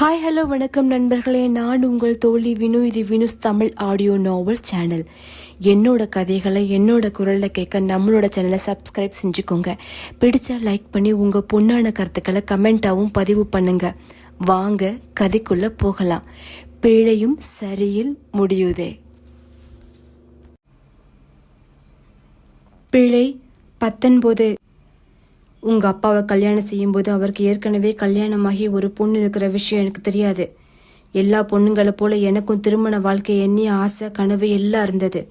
Hi hello வணக்கம் நண்பர்களே. நான் உங்கள் தோழி வினு. இது Vinu's Tamil audio novel channel என்னோட கதைகளை என்னோட குரலில் கேட்க நம்மளோட சேனலை சப்ஸ்கிரைப் செஞ்சுக்கோங்க. பிடிச்சா லைக் பண்ணி உங்கள் பொண்ணான கருத்துக்களை கமெண்ட்டாகவும் பதிவு பண்ணுங்க. வாங்க கதைக்குள்ளே போகலாம். பிழையும் சரியில் முடியுதே. பிழை பத்தொன்பது. உங்க அப்பாவை கல்யாணம் செய்யும்போது அவருக்கு ஏற்கனவே கல்யாணமாகி ஒரு பொண்ணு இருக்கிற விஷயம் எனக்கு தெரியாது. எல்லா பொண்ணுங்களை போல எனக்கும் திருமண வாழ்க்கை எண்ணிய ஆசை கனவு எல்லாம் இருந்தது.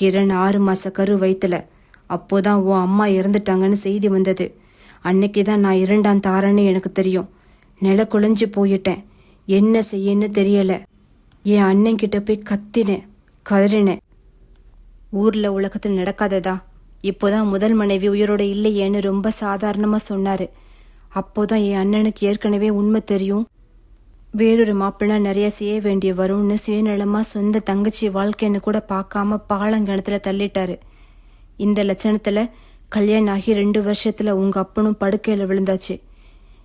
கிரண் ஆறு மாச கரு வயிற்றுல அப்போதான் உன் அம்மா இறந்துட்டாங்கன்னு செய்தி வந்தது. அன்னைக்கு தான் நான் இரண்டாம் தாரன்னு எனக்கு தெரியும். நில குழஞ்சு போயிட்டேன். என்ன செய்யன்னு தெரியல. என் அண்ணன் கிட்ட போய் கத்தினேன் கதறினேன். ஊர்ல உலகத்தில் நடக்காததா? இப்போதான் முதல் மனைவி உயிரோட இல்லையேன்னு ரொம்ப சாதாரணமா சொன்னாரு. அப்போதான் என் அண்ணனுக்கு ஏற்கனவே உண்மை தெரியும். வேறொரு மாப்பிள்ளை நிறைய செய்ய வேண்டிய வரும்னு சுயநலமா சொந்த தங்கச்சி வாழ்க்கைன்னு கூட பார்க்காம பாலங்கிணத்துல தள்ளிட்டாரு. இந்த லட்சணத்துல கல்யாணம் ஆகி ரெண்டு வருஷத்துல உங்க அப்பனும் படுக்கையில விழுந்தாச்சு.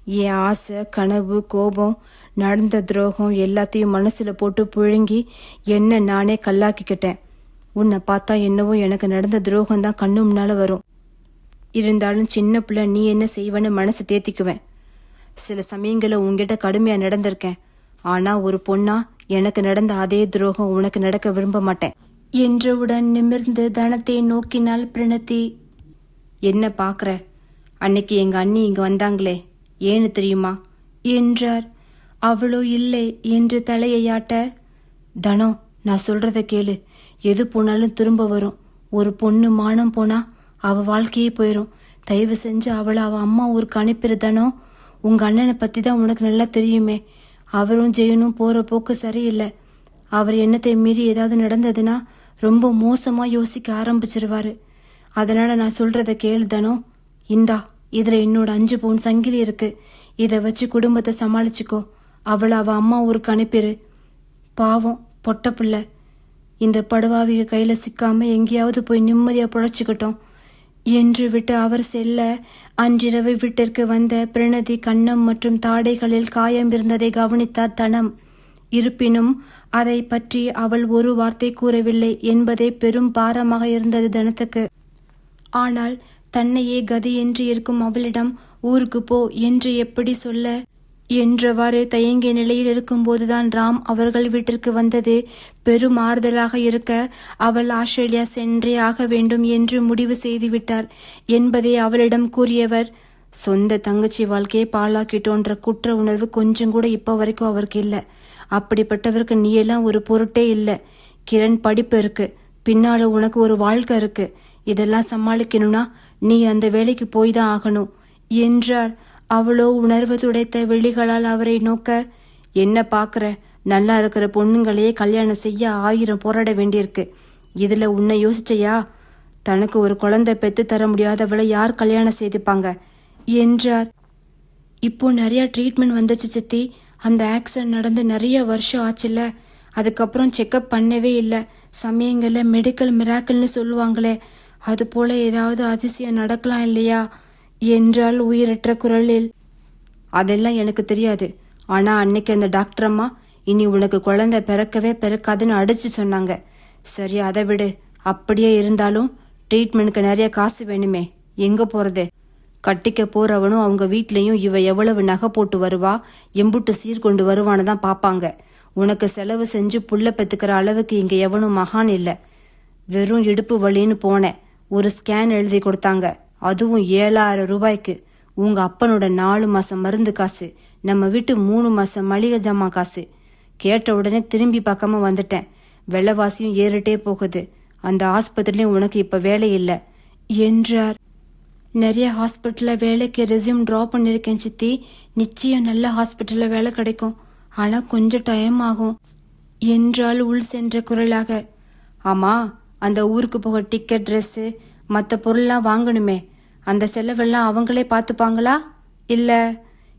என் ஆசை கனவு கோபம் நடந்த துரோகம் எல்லாத்தையும் மனசுல போட்டு புழுங்கி என்ன நானே கல்லாக்கிக்கிட்டேன். உன்னை பார்த்தா என்னவோ எனக்கு நடந்த துரோகம் தான் கண்ணு முன்னால வரும். இருந்தாலும் சின்ன பிள்ளை நீ என்ன செய்வன்னு மனசை தேத்திக்குவேன். சில சமயங்களில் உன்கிட்ட கடுமையா நடந்திருக்கேன். ஆனா ஒரு பொண்ணா எனக்கு நடந்த அதே துரோகம் உனக்கு நடக்க விரும்ப மாட்டேன். என்றவுடன் நிமிர்ந்து தனத்தை நோக்கினாள் பிரணத்தி. என்ன பாக்குற? அன்னைக்கு எங்க அண்ணி இங்க வந்தாங்களே ஏன்னு தெரியுமா? என்றார். அவளோ இல்லை என்று தலையை ஆட்ட தனம் நான் சொல்றத கேளு. எது போனாலும் திரும்ப வரும். ஒரு பொண்ணு மானம் போனா அவ வாழ்க்கையே போயிடும் தயவு செஞ்சு அவளை அவ அம்மா ஊருக்கு அனுப்பிடுதானோ? உங்க அண்ணனை பத்தி தான் உனக்கு நல்லா தெரியுமே. அவரும் ஜெயனும் போற போக்கு சரியில்லை. அவர் எண்ணத்தை மீறி ஏதாவது நடந்ததுன்னா ரொம்ப மோசமா யோசிக்க ஆரம்பிச்சிருவாரு. அதனால நான் சொல்றத கேளுதானோ இந்தா இதுல என்னோட அஞ்சு பவுன் சங்கிலி இருக்கு. இதை வச்சு குடும்பத்தை சமாளிச்சுக்கோ. அவளை அவ அம்மா ஊருக்கு அனுப்பிடு பாவம் பொட்ட பிள்ளை. இந்த படுவாவிக கையில சிக்காம எங்கேயாவது போய் நிம்மதியா புழைச்சுக்கிட்டோம். என்று விட்டு அவர் செல்ல அன்றிரவு வீட்டிற்கு வந்த பிரணதி கண்ணம் மற்றும் தாடைகளில் காயம் இருந்ததை கவனித்தார் தனம். இருப்பினும் அதை பற்றி அவள் ஒரு வார்த்தை கூறவில்லை என்பதே பெரும் பாரமாக இருந்தது தனத்துக்கு. ஆனால் தன்னையே கதி என்று இருக்கும் அவளிடம் ஊருக்கு போ என்று எப்படி சொல்ல என்றவாறு தயங்கிய நிலையில் இருக்கும்போதுதான் ராம் அவர்கள் வீட்டிற்கு வந்தது. பெரும் ஆறுதலாக இருக்க அவள் ஆஸ்திரேலியா சென்றே ஆக வேண்டும் என்று முடிவு செய்துவிட்டார் என்பதை அவளிடம் கூறியவர் சொந்த தங்கச்சி வாழ்க்கையை பாழாக்கிட்டோன்ற குற்ற உணர்வு கொஞ்சம் கூட இப்ப வரைக்கும் அவருக்கு இல்லை. அப்படிப்பட்டவருக்கு நீ எல்லாம் ஒரு பொருட்டே இல்லை. கிரண் படிப்பு இருக்கு. பின்னால உனக்கு ஒரு வாழ்க்கை இருக்கு. இதெல்லாம் சமாளிக்கணும்னா நீ அந்த வேலைக்கு போய் தான் ஆகணும் என்றார். அவளோ உணர்வு துடைத்த விழிகளால் அவரை நோக்க என்ன பார்க்குற நல்லா இருக்கிற பொண்ணுங்களையே கல்யாணம் செய்ய ஆயிரம் போராட வேண்டியிருக்கு. இதில் உன்னை யோசிச்சையா? தனக்கு ஒரு குழந்தை பெத்து தர முடியாதவளை யார் கல்யாணம் செய்துப்பாங்க? என்றார். இப்போ நிறைய ட்ரீட்மெண்ட் வந்துச்சு சித்தி. அந்த ஆக்சிடென்ட் நடந்து நிறைய வருஷம் ஆச்சுல்ல. அதுக்கப்புறம் செக்கப் பண்ணவே இல்லை. சமயங்களில் மெடிக்கல் மிராக்கல்னு சொல்லுவாங்களே. அது போல ஏதாவது அதிசயம் நடக்கலாம் இல்லையா? என்றால் உயிரற்ற குரலில். அதெல்லாம் எனக்கு தெரியாது. ஆனா அன்னைக்கு அந்த டாக்டர் அம்மா இனி உனக்கு குழந்தை பிறக்கவே பிறக்காதுன்னு அடிச்சு சொன்னாங்க. சரி அதை விடு. அப்படியே இருந்தாலும் ட்ரீட்மெண்ட்க்கு நிறைய காசு வேணுமே. எங்க போறது? கட்டிக்க போறவனும் அவங்க வீட்லயும் இவ எவ்வளவு நகை போட்டு வருவா எம்புட்டு சீர்கொண்டு வருவான்னு தான் பாப்பாங்க. உனக்கு செலவு செஞ்சு புள்ள பெத்துக்கிற அளவுக்கு இங்க எவனும் மகான் இல்ல. வெறும் இடுப்பு வழின்னு போனேன். ஒரு ஸ்கேன் எழுதி கொடுத்தாங்க. அதுவும் ஏழாயிரம் ரூபாய்க்கு. உங்க அப்பனோட நாலு மாசம் மருந்து காசு. நம்ம வீட்டு மூணு மாசம் மளிகை ஜாமா காசு. கேட்ட உடனே திரும்பி பார்க்காம வந்துட்டேன். விலைவாசியும் ஏறிட்டே போகுது. அந்த ஆஸ்பத்திரிலையும் உனக்கு இப்ப வேலை இல்லை. என்றார். நிறைய ஹாஸ்பிட்டல்ல வேலைக்கு ரெசியூம் ட்ரா பண்ணிருக்கேன் சித்தி. நிச்சயம் நல்ல ஹாஸ்பிட்டல்ல வேலை கிடைக்கும். ஆனா கொஞ்சம் டைம் ஆகும். என்றால் உள் சென்ற குரலாக. ஆமா அந்த ஊருக்கு போக டிக்கெட் ட்ரெஸ்ஸு மற்ற பொருள்லாம் வாங்கணுமே. அந்த செலவெல்லாம் அவங்களே பார்த்துப்பாங்களா இல்ல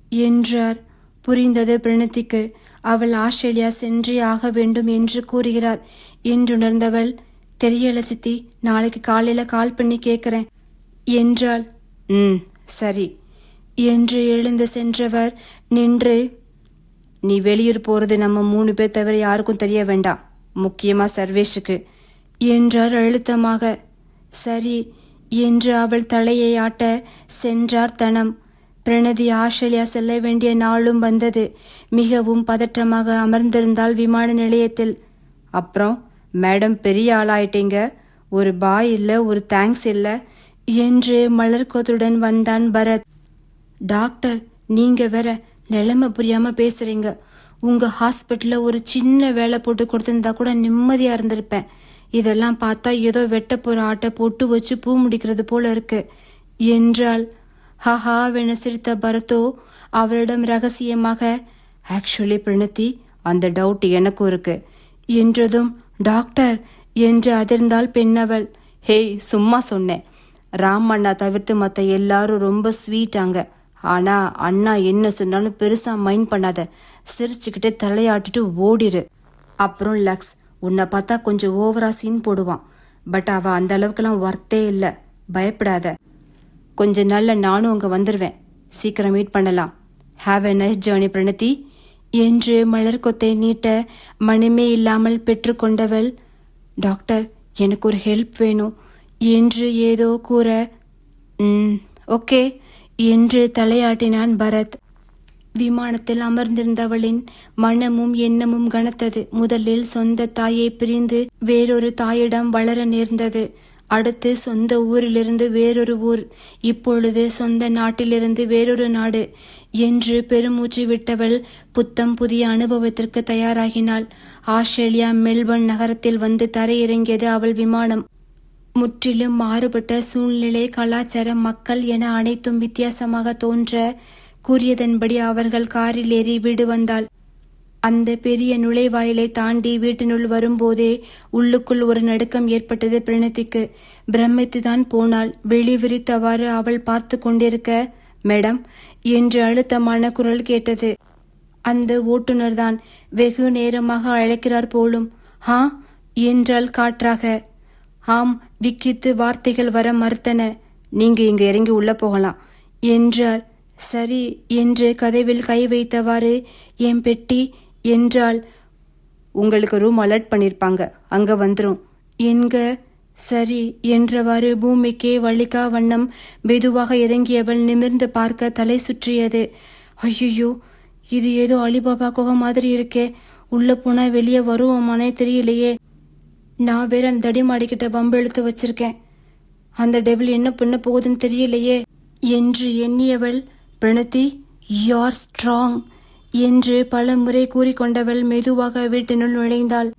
என்றார். புரிந்தது பிரணத்திக்கு. அவள் ஆஸ்திரேலியா சென்றே ஆக வேண்டும் என்று கூறுகிறார் என்றுணர்ந்தவள் தெரியல சித்தி நாளைக்கு காலையில கால் பண்ணி கேக்குறேன். என்றாள். ம் சரி. என்று எழுந்து சென்றவர் நின்று நீ வெளியூர் போறது நம்ம மூணு பேர் தவிர யாருக்கும் தெரிய வேண்டாம். முக்கியமா சர்வேஷுக்கு என்றார் அழுத்தமாக. சரி என்று அவள் தலையை ஆட்ட சென்றார் தனம். பிரணதி ஆஸ்திரேலியா செல்ல வேண்டிய நாளும் வந்தது. மிகவும் பதற்றமாக அமர்ந்திருந்தாள் விமான நிலையத்தில். அப்புறம் மேடம் பெரிய ஆளாயிட்டீங்க. ஒரு பாய் இல்ல ஒரு தேங்க்ஸ் இல்ல என்று மலர்கோத்துடன் வந்தான் பரத். டாக்டர் நீங்க வேற நிலைமை புரியாம பேசுறீங்க. உங்க ஹாஸ்பிட்டல்ல ஒரு சின்ன வேலை போட்டு கொடுத்திருந்தா கூட நிம்மதியா இருந்திருப்பேன். இதெல்லாம் பார்த்தா ஏதோ வெட்ட போற ஆட்டை பொட்டு வச்சு பூ முடிக்கிறது போல இருக்கு. என்றாள். ஹஹாவென சிரித்த பரதோ அவளிடம் ரகசியமாக ஆக்சுவலி பிரணத்தி அந்த டவுட் எனக்கும் இருக்கு. என்றதும் டாக்டர் என்று அதிர்ந்தாள் பெண்ணவள் ஹேய் சும்மா சொன்னேன். ராம் அண்ணா தவிர்த்து மற்ற எல்லாரும் ரொம்ப ஸ்வீட்டாங்க ஆனா அண்ணா என்ன சொன்னாலும் பெருசா மைண்ட் பண்ணாத. சிரிச்சுக்கிட்டு தலையாட்டிட்டு ஓடிரு. அப்புறம் லக்ஸ் உன்னை பார்த்தா கொஞ்சம் ஓவரா சீன் போடுவான். பட் அவ அந்த அளவுக்குலாம் ஒர்த்தே இல்லை. பயப்படாத. கொஞ்ச நாள்ல நானும் அங்க வந்துடுவேன் சீக்கிரம் மீட் பண்ணலாம். Have a nice journey Pranathi என்று மலர் கொத்தை நீட்ட மனமே இல்லாமல் பெற்றுக்கொண்டவள் டாக்டர் எனக்கு ஒரு ஹெல்ப் வேணும். என்று ஏதோ கூற ஓகே என்று தலையாட்டினான் பரத். விமானத்தில் அமர்ந்திருந்தவளின் மனமும் எண்ணமும் கனத்தது. முதலில் சொந்த தாயை பிரிந்து வேறொரு தாயிடம் வளர நேர்ந்தது. அடுத்து சொந்த ஊரிலிருந்து வேறொரு ஊர் இப்பொழுது சொந்த நாட்டிலிருந்து வேறொரு நாடு என்று பெருமூச்சு விட்டவள் புத்தம் புதிய அனுபவத்திற்கு தயாராகினாள். ஆஸ்திரேலியா மெல்பர்ன் நகரத்தில் வந்து தரையிறங்கியது அவள் விமானம். முற்றிலும் மாறுபட்ட சூழ்நிலை கலாச்சாரம் மக்கள் என அனைத்தும் வித்தியாசமாக தோன்ற கூறியதன்படி அவர்கள் காரில் ஏறி வீடு வந்தாள் அந்த பெரிய நுழைவாயிலை தாண்டி வீட்டினுள் வரும்போதே உள்ளுக்குள் ஒரு நடுக்கம் ஏற்பட்டது பிரணத்திக்கு. பிரமித்துதான் போனாள். வெளி விரித்தவாறு அவள் பார்த்து கொண்டிருக்க மேடம் என்று அழுத்தமான குரல் கேட்டது. அந்த ஓட்டுநர்தான் வெகு நேரமாக அழைக்கிறார் போலும் ஹா என்றால் காற்றாக. ஆம் விக்கித்து வார்த்தைகள் வர மறுத்தன. நீங்க இங்க இறங்கி உள்ள போகலாம் என்றார். சரி என்று கதவில் கை வைத்தவாறு என் பெட்டி? என்றால் உங்களுக்கு ரூம் அலர்ட் பண்ணியிருப்பாங்க அங்க வந்துடும் என்க சரி என்றவாறு பூமிக்கே வலிக்கா வண்ணம் மெதுவாக இறங்கியவள் நிமிர்ந்து பார்க்க தலை சுற்றியது. ஐயோ இது ஏதோ அலிபாபா குகை மாதிரி இருக்கே. உள்ள போனா வெளியே வருவோமானே தெரியலையே. நான் வேற அந்த தடிமாடிக்கிட்ட வம்பு இழுத்து வச்சிருக்கேன். அந்த டெவில் என்ன பண்ண போகுதுன்னு தெரியலையே என்று எண்ணியவள் பிரணதி யார் ஸ்ட்ராங் என்று பல முறை கூறிக்கொண்டவள் மெதுவாக வீட்டினுள் நுழைந்தாள்.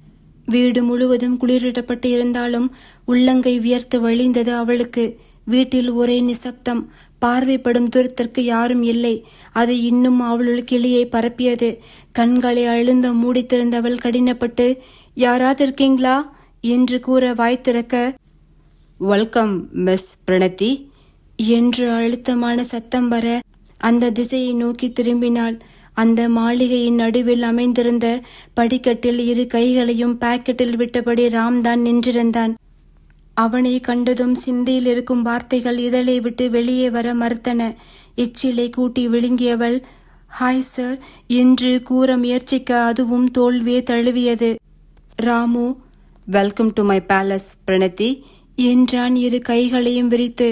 வீடு முழுவதும் குளிரிடப்பட்டு இருந்தாலும் உள்ளங்கை வியர்த்து வழிந்தது அவளுக்கு. வீட்டில் ஒரே நிசப்தம். பார்வைப்படும் தூரத்திற்கு யாரும் இல்லை. அது இன்னும் அவளுள் கிளியை பரப்பியது. கண்களை அழுந்த மூடி திறந்தவள் கடினப்பட்டு யாராவது இருக்கீங்களா என்று கூற வாய் திறக்க வெல்கம் மிஸ் பிரணதி என்று அழுத்தமான சத்தம் வர அந்த திசையை நோக்கி திரும்பினாள். அந்த மாளிகையின் நடுவில் அமைந்திருந்த படிக்கட்டில் இரு கைகளையும் பாக்கெட்டில் விட்டபடி ராம்தான் நின்றிருந்தான். அவனை கண்டதும் சிந்தையில் இருக்கும் வார்த்தைகள் இதழை விட்டு வெளியே வர மறுத்தன. எச்சிலை கூட்டி விழுங்கியவள் ஹாய் சார் என்று கூற முயற்சிக்க அதுவும் தோல்வியே தழுவியது. Ramu welcome to my palace Pranathi என்றான் இரு கைகளையும் விரித்து.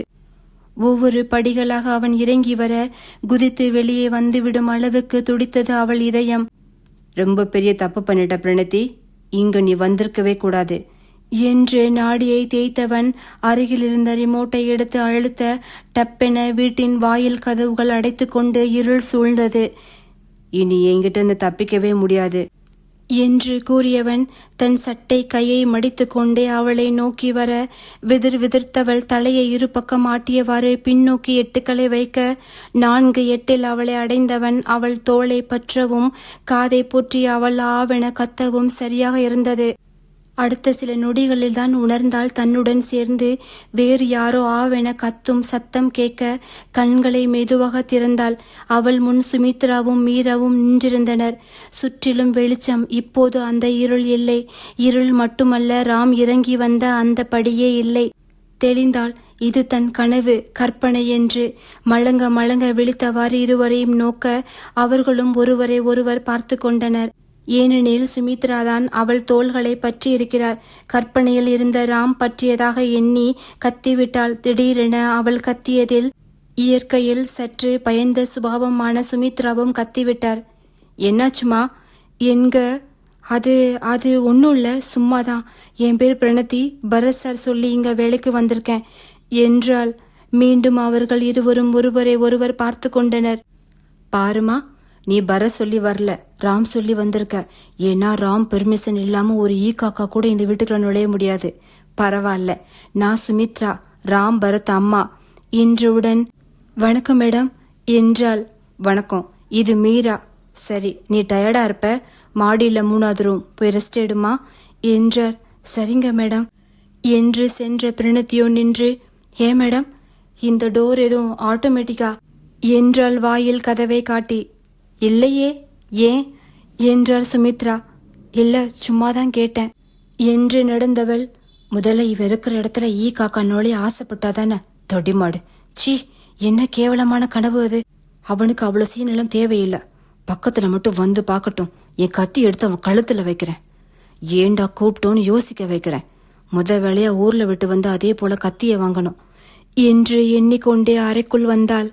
ஒவ்வொரு படிகளாக அவன் இறங்கி வர குதித்து வெளியே வந்துவிடும் அளவுக்கு துடித்தது அவள் இதயம். ரொம்ப பெரிய தப்பு பண்ணிட்ட பிரணதி இங்கு நீ வந்திருக்கவே கூடாது என்று நாடியை தேய்த்தவன் அருகில் இருந்த ரிமோட்டை எடுத்து அழுத்த டப்பென வீட்டின் வாயில் கதவுகள் அடைத்துக்கொண்டு இருள் சூழ்ந்தது. இனி என்கிட்ட இருந்து தப்பிக்கவே முடியாது. என்று கூறியவன் தன் சட்டை கையை மடித்துக்கொண்டே அவளை நோக்கி வர விதிர் விதிர்த்தவள் தலையை இரு பக்கம் ஆட்டியவாறு பின்னோக்கி எட்டுக்களை வைக்க நான்கு எட்டில் அவளை அடைந்தவன் அவள் தோளை பற்றவும் காதை பொற்றி அவள் ஆவென கத்தவும் சரியாக இருந்தது. அடுத்த சில நொடிகளில் தான் உணர்ந்தால் தன்னுடன் சேர்ந்து வேறு யாரோ ஆவென கத்தும் சத்தம் கேட்க கண்களை மெதுவாக திறந்தாள். அவள் முன் சுமித்ராவும் மீராவும் நின்றிருந்தனர். சுற்றிலும் வெளிச்சம். இப்போது அந்த இருள் இல்லை. இருள் மட்டுமல்ல ராம் இறங்கி வந்த அந்த படியே இல்லை. தெளிந்தாள். இது தன் கனவு கற்பனை என்று. மழங்க மழங்க விழித்தவாறு இருவரையும் நோக்க அவர்களும் ஒருவரை ஒருவர் பார்த்து கொண்டனர். ஏனெனில் சுமித்ராதான் அவள் தோள்களை பற்றி இருக்கிறார் கற்பனையில் இருந்த ராம் பற்றியதாக எண்ணி கத்திவிட்டாள். திடீரென அவள் கத்தியதில் இயற்கையில் சற்று பயந்த சுபாவமான சுமித்ராவும் கத்திவிட்டார். என்னாச்சுமா? என்க அது அது ஒன்றும் இல்லை சும்மாதான். என் பேர் பிரணதி. பரத் சார் சொல்லி இங்க வேலைக்கு வந்திருக்கேன் என்றால் மீண்டும் அவர்கள் இருவரும் ஒருவரை ஒருவர் பார்த்து கொண்டனர். பாருமா நீ பர சொல்லி வரல. ராம் சொல்லி வந்திருக்க. ஏன்னா ராம் பெர்மிஷன் இல்லாம ஒரு ஈ காக்கா கூட இந்த வீட்டுக்குள்ள நுழைய முடியாது. பரவாயில்ல. நான் சுமித்ரா. ராம் பரத் அம்மா. என்றவுடன் வணக்கம் மேடம். என்றாள். வணக்கம். இது மீரா. சரி நீ டயர்டா இருப்ப. மாடியில் மூணாவது ரூம் போய் ரெஸ்ட் எடுமா? என்றார். சரிங்க மேடம். என்று சென்ற பிரணத்தியோ நின்று ஏ மேடம் இந்த டோர் எதுவும் ஆட்டோமேட்டிக்கா என்றால் வாயில் கதவை காட்டி. இல்லையே ஏன்? என்றார் சுமித்ரா. இல்ல சும்மாதான் கேட்டேன். என்று நடந்தவள் முதல்ல இவ இருக்கிற இடத்துல ஈ காக்கா நோளி ஆசைப்பட்டாதானே? தொடிமாடு சீ என்ன கேவலமான கனவு அது. அவனுக்கு அவ்வளவு சீனெல்லாம் தேவையில்லை. பக்கத்துல மட்டும் வந்து பார்க்கட்டும். என் கத்தி எடுத்து அவன் கழுத்துல வைக்கிறேன். ஏண்டா கூப்பிட்டோன்னு யோசிக்க வைக்கிறேன். முத வேலையா ஊர்ல விட்டு வந்து அதே போல கத்திய வாங்கணும். என்று எண்ணிக்கொண்டே அறைக்குள் வந்தாள்.